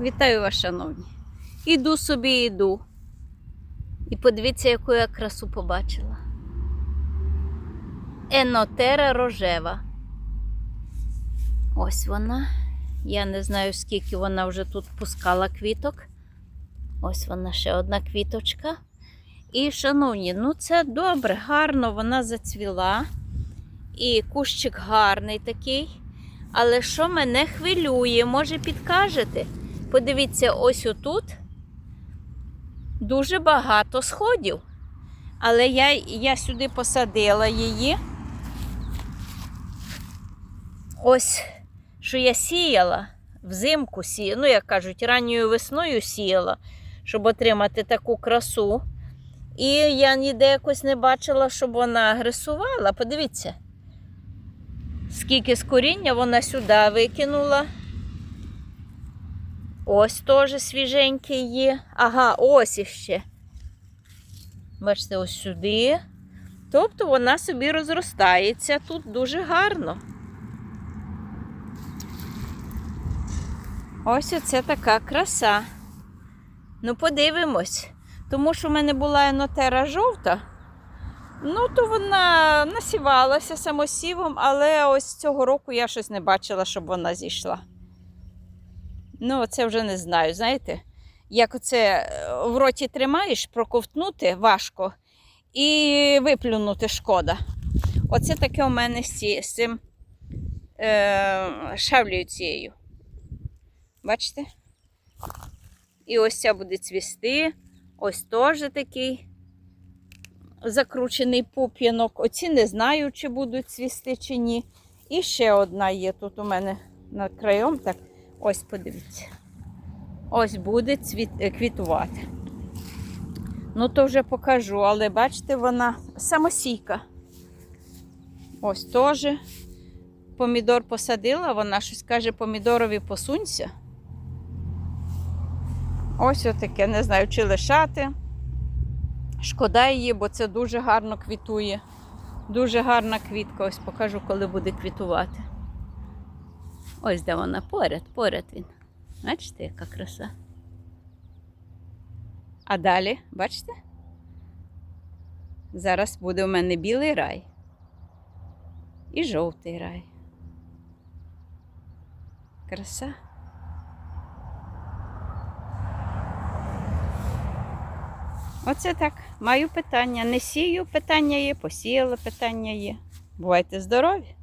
Вітаю вас, шановні. Іду собі, іду. І подивіться, яку я красу побачила. Енотера рожева. Ось вона. Я не знаю, скільки вона вже тут пускала квіток. Ось вона ще одна квіточка. І, шановні, ну це добре, гарно вона зацвіла. І кущик гарний такий. Але що мене хвилює, може підкажете? Подивіться, ось отут дуже багато сходів. Але я, я сюди посадила її. Ось, що я сіяла, взимку сіяла, ну, як кажуть, ранньою весною сіяла, щоб отримати таку красу. І я ніде якось не бачила, щоб вона агресувала. Подивіться, скільки з коріння вона сюди викинула. Ось теж свіженький є. Ага, ось іще. Бачите, ось сюди. Тобто вона собі розростається тут дуже гарно. Ось оце така краса. Ну, подивимось. Тому що в мене була енотера жовта. Ну, то вона насівалася самосівом, але ось цього року я щось не бачила, щоб вона зійшла. Ну, це вже не знаю, знаєте, як оце е, в роті тримаєш, проковтнути важко і виплюнути шкода. Оце таке у мене з, цим е, шавлею цією. Бачите? І ось ця буде цвісти. Ось теж такий закручений пуп'янок. Оці не знаю, чи будуть цвісти, чи ні. І ще одна є тут у мене над краєм. Так, ось подивіться. Ось буде цвіт, е, квітувати. Ну, то вже покажу, але бачите, вона самосійка. Ось теж. Помідор посадила, вона щось каже, помідорові посунься. Ось отаке, не знаю, чи лишати. Шкода її, бо це дуже гарно квітує. Дуже гарна квітка. Ось покажу, коли буде квітувати. Ось де вона поряд, поряд він. Бачите, яка краса. А далі, бачите? Зараз буде у мене білий рай і жовтий рай. Краса. Оце так. Маю питання. Не сію, питання є, посіяла питання є. Бувайте здорові!